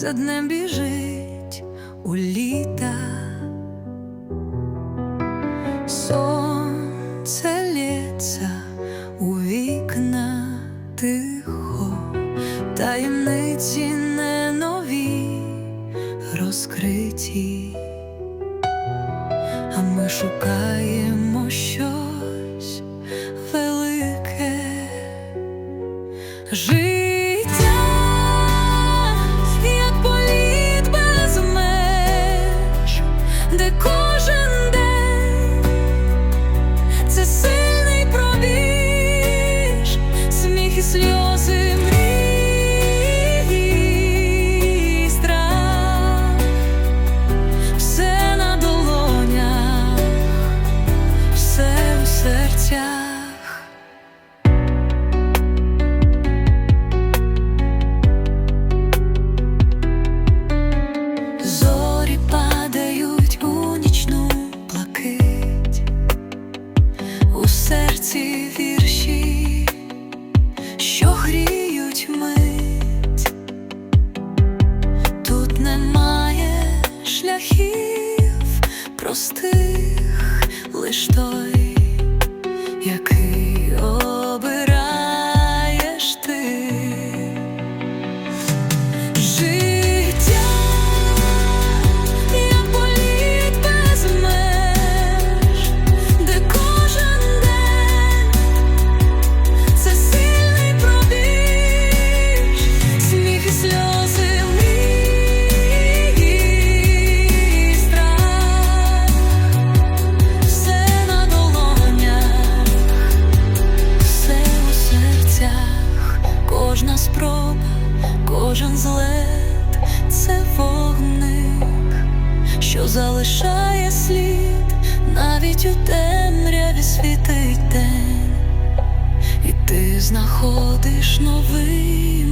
за днем біжить у літа. Сонце лється у вікна тихо, таємниці не нові розкриті, а ми шукаємо щось велике. Життя, серці вірші, що гріють мить, тут немає шляхів простих, лиш той, який кожна спроба. Кожен злет це вогник, що залишає слід, навіть у темряві світить день, і ти знаходиш новий